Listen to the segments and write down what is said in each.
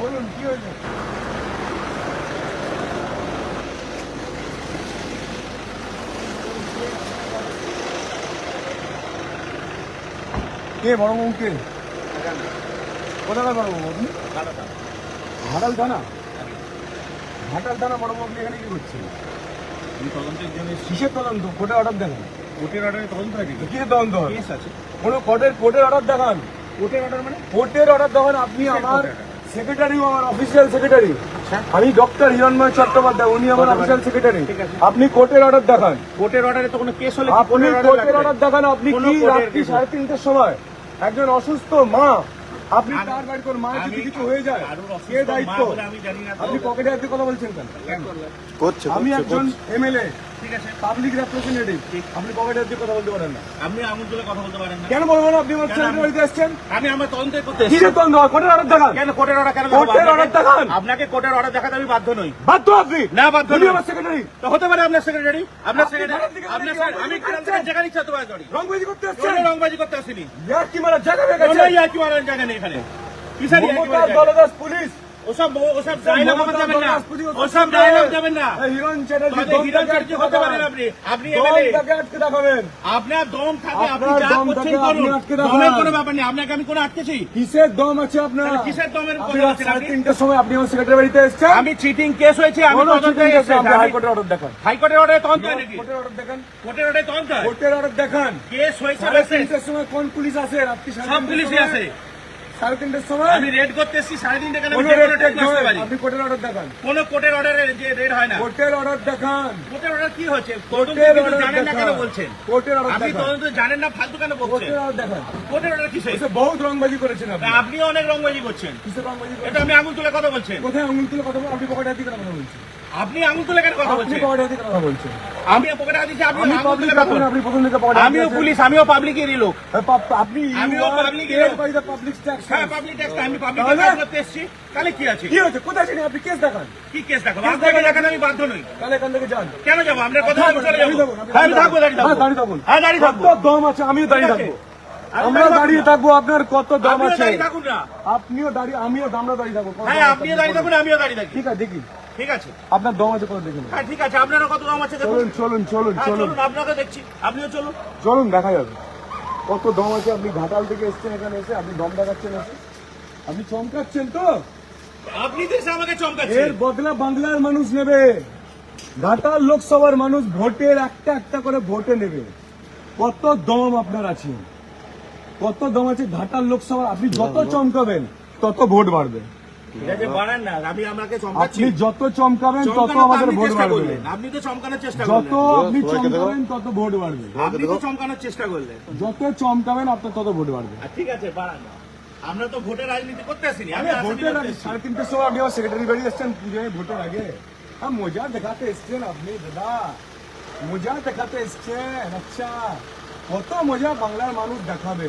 বলুন কি হয়েছে কে বড় বাবু কে? কোথাকার বড় বাবু আপনি? ঘাটাল থানা ঘাটাল থানা বড় বাবু আপনি এখানে কি করছেন? আমি তদন্তের জন্য কিসের তদন্ত? কোর্টে অর্ডার দেখান। কোর্টের অর্ডারে তদন্ত থাকে কিসের তদন্ত? কেস আছে। কোনো কোর্টের কোর্টের অর্ডার দেখান। কোর্টের অর্ডার মানে? কোর্টের অর্ডার দেখান আপনি আমার? সেক্রেটারি আমার অফিসিয়াল সেক্রেটারি আচ্ছা। আমি ডক্টর হিরণময় চট্টোপাধ্যায় উনি আমার অফিসিয়াল সেক্রেটারি আপনি কোর্টের অর্ডার দেখান। কোর্টের অর্ডারে তো কোনো কেস হলে আপনি কোর্টের অর্ডার দেখান আপনি কি রাত্রি সাড়ে তিনটের সময় একজন অসুস্থ মা আপনি তার বাড়ি কোন মায়ের যদি কিছু হয়ে যায় কে দায়িত্ব? বলে আমি জানি না তো। আপনি পকেটে হাতে কথা বলছেন কেন? কেন? আমি একজন। এমএলএ ঠিক আছে পাবলিক রেপ্রেজেন্টেটিভ আপনি পকেটে হাতে কথা বলতে পারেন না? আপনি আঙুল তুলে কথা বলতে পারেন না। কেন বলব আপনি আমার ছেলের বাড়িতে এসেছেন? আমি আমার তদন্ত করতে কি এসেছি। কোর্টের অর্ডার দেখান। কেন কোর্টের অর্ডার কেন কোর্টের দেখাবো? দেখান। আপনাকে কোর্টের অর্ডার দেখাতে আমি বাধ্য নই। বাধ্য আপনি? না বাধ্য নই। আমার সেক্রেটারি তো হতে পারে আপনার সেক্রেটারি আপনার সেক্রেটারি আপনার আমি রংবাজি থেকে করতে কোনো এসেছেন? রংবাজি করতে আসিনি। ইয়ার কি মারা জায়গা হয়ে জায়গা নেই এখানে। কিসের পুলিশ। ওসব ওসব ডায়লগ যাবেন না। ওসব ডায়লগ যাবেন না। হিরণ চ্যাটার্জি হিরণ চ্যাটার্জি হতে পারেন আপনি। আপনি এমএলএ। আটকে দেখাবেন। আপনার দম থাকে আপনি যা করছেন করুন। দমের কোনো ব্যাপার নেই। আপনাকে আমি কোনো আটকেছি? কিসের দম আছে আপনার? কিসের দমের কথা রাত আপনি? তিনটের সময় আপনি আমার সেক্রেটারি বাড়িতে এসেছেন? আমি চিটিং কেস হয়েছে আমি তদন্তে এসেছি। হাইকোর্টের অর্ডার দেখান। হাইকোর্টের অর্ডারে তদন্ত নাকি? কোর্টের অর্ডার দেখান। কোর্টের অর্ডারে তদন্ত কোর্টের অর্ডার দেখান। কেস হয়েছে সময় কোন পুলিশ আসে রাত্রি সব পুলিশই আছে। সাড়ে তিনটের সময়? আমি রেড করতে এসেছি সাড়ে তিনটে কেন? আমি কোনো যে কোনো রেড টাইম আসতে পারি। আপনি কোর্টের অর্ডার দেখান। কোনো কোর্টের অর্ডারে যে রেড হয় না। কোর্টের অর্ডার দেখান। কোর্টের অর্ডার কি হচ্ছে? কোর্টের অর্ডার জানেন না কেন বলছেন? কোর্টের অর্ডার আপনি তদন্ত জানেন না ফালতু কেন বলছেন? কোর্টের অর্ডার দেখান। কোর্টের অর্ডার এসে বহুত রংবাজি করেছেন আপনি। আপনিও অনেক রংবাজি করছেন। কিসের রংবাজি এটা আমি আঙুল তুলে কথা বলছেন কোথায় আঙুল তুলে কথা বল আপনি পকেটে হাতে কেন কথা বলছেন। আপনি আঙুল তুলে কেন কথা আপনি বলছেন। কথা বলছেন। আমি পকেটে হাত দিচ্ছি আপনি আঙুল তুলে কথা বলছেন। আপনি প্রথম থেকে পকেটে আমিও পুলিশ আমিও পাবলিকেরই লোক। আপনি আমিও লোক। বাই পাবলিক ট্যাক্স হ্যাঁ পাবলিক ট্যাক্স আমি পাবলিক ট্যাক্স করতে এসেছি। তাহলে কি আছে? কি হয়েছে? কোথায় আপনি কেস দেখান। কি কেস দেখাবো? কেস আপনাকে দেখান। আমি বাধ্য নই। তাহলে এখান থেকে যান। কেন যাব? আপনার কথা আমি চলে যাব। আপনি হ্যাঁ আমি থাকব দাঁড়িয়ে থাকব দাঁড়িয়ে হ্যাঁ দাঁড়িয়ে থাকব কত দম আছে? আমিও দাঁড়িয়ে ঠিক থাকব আমরা দাঁড়িয়ে থাকব। আপনার কত দাম আছে? আপনিও দাঁড়িয়ে আমিও আমরা দাঁড়িয়ে থাকব হ্যাঁ আপনিও দাঁড়িয়ে থাকুন আমিও দাঁড়িয়ে থাকি। ঠিক আছে দেখি। ঠিক আছে? আপনার দম আছে কত দেখুন হ্যাঁ ঠিক আছে আপনারও কত দাম আছে দেখুন। চলুন চলুন চলুন হ্যাঁ চলুন। চলুন আপনাকে দেখছি। আপনিও চলুন। চলুন দেখা যাবে। কত দম আছে আপনি ঘাটাল থেকে এসছেন এখানে এসে আপনি দম দেখাচ্ছেন এসে। আপনি চমকাচ্ছেন তো? আপনি তো এসে আমাকে এর চমকাচ্ছেন বদলা বাংলার মানুষ নেবে। ঘাটাল লোকসভার মানুষ ভোটের একটা একটা করে ভোটে নেবে। কত দম আপনার আছে। কত দম আছে ঘাটাল লোকসভা আপনি যত চমকাবেন তত ভোট বাড়বে। ঠিক আছে বাড়ান না। আমি আমাকে চমকাচ্ছি আপনি যত চমকাবেন তত আমাদের ভোট বাড়বে। আপনি তো চমকানোর চেষ্টা যত আপনি চমকাবেন তত ভোট বাড়বে। আপনি তো চমকানোর চেষ্টা করলেন। যত চমকাবেন আপনার তত ভোট বাড়বে। ঠিক আছে বাড়ান আমরা তো ভোটের রাজনীতি করতে আসিনি আমি ভোটের সাড়ে তিনটের সময় আপনি আমার সেক্রেটারি বাড়ি এসছেন পুজোয় ভোটের আগে। হ্যাঁ মজা দেখাতে এসছেন আপনি দাদা। মজা দেখাতে এসছেন আচ্ছা। কত মজা বাংলার মানুষ দেখাবে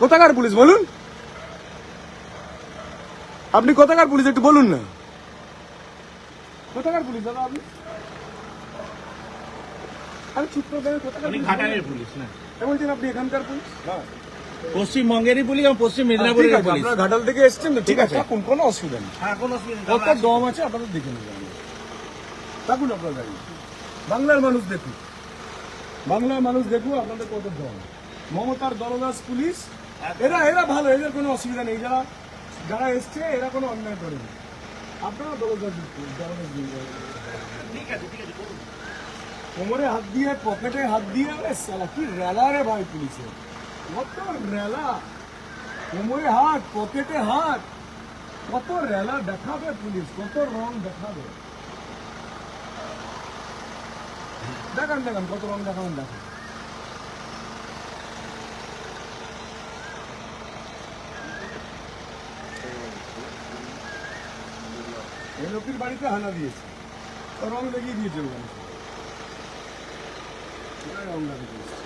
কোথাকার পুলিশ? বলুন। আপনি কোথাকার পুলিশ? একটু বলুন না। কোথাকার পুলিশ দাদা আপনি? আরে চুপ করে দেন, কোথাকার ঘাটালের পুলিশ না? বলছেন আপনি? এখানকার পুলিশ? পশ্চিমবঙ্গেরই পুলিশ এবং পশ্চিম ঠিক মেদিনীপুরের পুলিশ। আপনারা ঘাটাল থেকে এসছেন তো ঠিক আছে। কোনো অসুবিধা নেই। হ্যাঁ কোনো অসুবিধা নেই, কত দম আছে আপনাদের দেখে নেবেন থাকুন আপনার বাংলার মানুষ দেখুন বাংলার মানুষ দেখুন আপনাদের কত দম। মমতার দলদাস পুলিশ এরা এরা ভালো এদের কোনো অসুবিধা নেই। যারা যারা এসছে এরা কোনো অন্যায় করেনি আপনারা দলদাস পুলিশ, দলদাস পুলিশ। ঠিক আছে ঠিক আছে কোমরে হাত দিয়ে পকেটে হাত দিয়ে সালা কি রেলা রে ভাই পুলিশের কত রেলা কোমরে হাত পকেটে হাত। কত রেলা দেখাবে পুলিশ কত রং দেখাবে। দেখান দেখান কত রং দেখাবেন দেখান। এনওপির বাড়িতে হানা দিয়েছে। রং দেখিয়ে দিয়েছে ওখানে। রং লাগিয়ে দিয়েছে।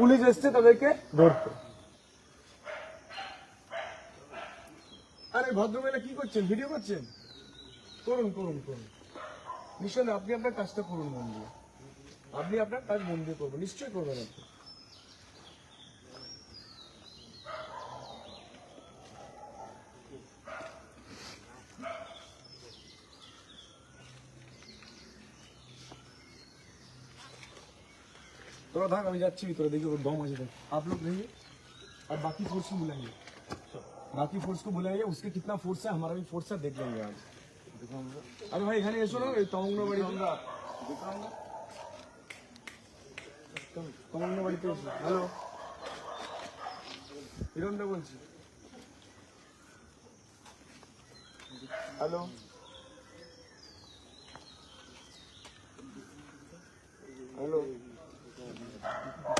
পুলিশ এসছে তাদেরকে ধরতে। আরে ভদ্রমহিলা, কি করছেন? ভিডিও করছেন? করুন করুন করুন। নিশ্চয় আপনি আপনার কাজটা করুন মন দিয়ে। আপনি আপনার কাজ মন করবেন, নিশ্চয়ই করবেন আপনি। थोड़ा भाग अभी जाच्छी भी थोड़ा देखिए वो दम मजे तक आप लोग रहिए और बाकी फोर्स को बुलाइए बाकी फोर्स को बुलाइए उसके कितना फोर्स है हमारा भी फोर्स है देख लेंगे आज अरे भाई এখানে এসো না এই তমগ্ন বাড়িতে তমগ্ন বাড়িতে এসো হ্যালো হিরণদা বলছি হ্যালো হ্যালো Thank you.